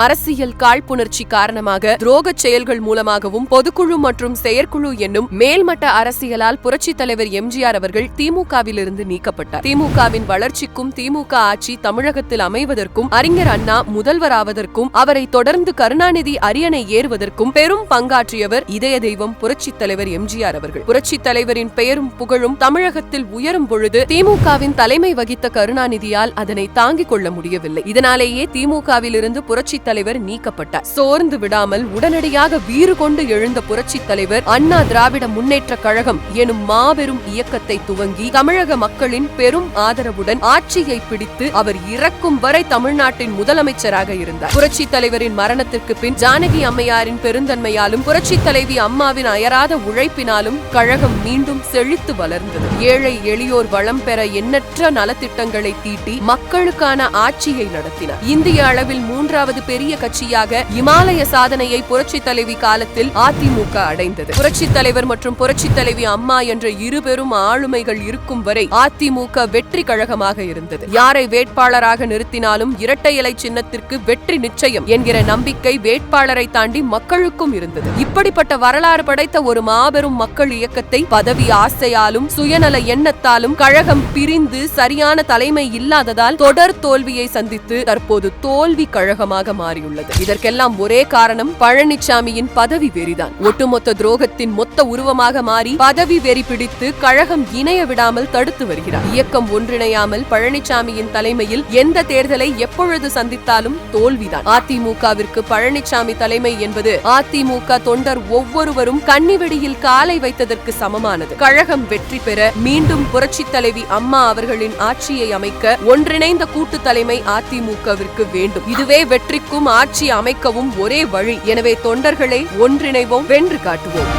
அரசியல் காழ்ப்புணர்ச்சி காரணமாக துரோகச் செயல்கள் மூலமாகவும் பொதுக்குழு மற்றும் செயற்குழு என்னும் மேல்மட்ட அரசியலால் புரட்சித் தலைவர் எம்ஜிஆர் அவர்கள் திமுகவிலிருந்து நீக்கப்பட்டார். திமுகவின் வளர்ச்சிக்கும் திமுக ஆட்சி தமிழகத்தில் அமைவதற்கும் அறிஞர் அண்ணா முதல்வராவதற்கும் அவரை தொடர்ந்து கருணாநிதி அரியணை ஏறுவதற்கும் பெரும் பங்காற்றியவர் இதய தெய்வம் புரட்சித் தலைவர் எம்ஜிஆர் அவர்கள். புரட்சித் தலைவரின் பெயரும் புகழும் தமிழகத்தில் உயரும் பொழுது திமுகவின் தலைமை வகித்த கருணாநிதியால் அதனை தாங்கிக் கொள்ள முடியவில்லை. இதனாலேயே திமுகவிலிருந்து புரட்சித் தலைவர் நீக்கப்பட்டார். சோர்ந்து விடாமல் உடனடியாக வீறு கொண்டு எழுந்த புரட்சி தலைவர் அண்ணா திராவிட முன்னேற்ற கழகம் எனும் மாபெரும் இயக்கத்தை துவங்கி தமிழக மக்களின் பெரும் ஆதரவுடன் ஆட்சியை பிடித்து அவர் இறக்கும் வரை தமிழ்நாட்டின் முதலமைச்சராக இருந்தார். புரட்சித் தலைவரின் மரணத்திற்கு பின் ஜானகி அம்மையாரின் பெருந்தன்மையாலும் புரட்சி தலைவி அம்மாவின் அயராத உழைப்பினாலும் கழகம் மீண்டும் செழித்து வளர்ந்தது. ஏழை எளியோர் வளம் பெற எண்ணற்ற நலத்திட்டங்களை தீட்டி மக்களுக்கான ஆட்சியை நடத்தினார். இந்திய அளவில் மூன்றாவது பெரிய பெரிய கட்சியாக இமாலய சாதனையை புரட்சி தலைவி காலத்தில் அதிமுக அடைந்தது. புரட்சி தலைவர் மற்றும் புரட்சி தலைவி அம்மா என்ற இருபெரும் ஆளுமைகள் இருக்கும் வரை அதிமுக வெற்றி கழகமாக இருந்தது. யாரை வேட்பாளராக நிறுத்தினாலும் இரட்டை இலை சின்னத்திற்கு வெற்றி நிச்சயம் என்கிற நம்பிக்கை வேட்பாளரை தாண்டி மக்களுக்கும் இருந்தது. இப்படிப்பட்ட வரலாறு படைத்த ஒரு மாபெரும் மக்கள் இயக்கத்தை பதவி ஆசையாலும் சுயநல எண்ணத்தாலும் கழகம் பிரிந்து சரியான தலைமை இல்லாததால் தொடர் தோல்வியை சந்தித்து தற்போது தோல்வி கழகமாக மாறியுள்ளது. இதற்கெல்லாம் ஒரே காரணம் பழனிசாமியின் பதவி வெறிதான். ஒட்டுமொத்த துரோகத்தின் மொத்த உருவமாக மாறி பதவி வெறி பிடித்து கழகம் இணைய விடாமல் தடுத்து வருகிறார். இயக்கம் ஒன்றிணையாமல் பழனிசாமியின் தலைமையில் எந்த தேர்தலை எப்பொழுது சந்தித்தாலும் தோல்விதான். அதிமுகவிற்கு பழனிசாமி தலைமை என்பது அதிமுக தொண்டர் ஒவ்வொருவரும் கன்னிவெடியில் காலை வைத்ததற்கு சமமானது. கழகம் வெற்றி பெற மீண்டும் புரட்சி தலைவி அம்மா அவர்களின் ஆட்சியை அமைக்க ஒன்றிணைந்த கூட்டு தலைமை அதிமுகவிற்கு வேண்டும். இதுவே வெற்றி வெற்றிக்கும் ஆட்சி அமைக்கவும் ஒரே வழி. எனவே தொண்டர்களை ஒன்றிணைவோம் வென்று காட்டுவோம்.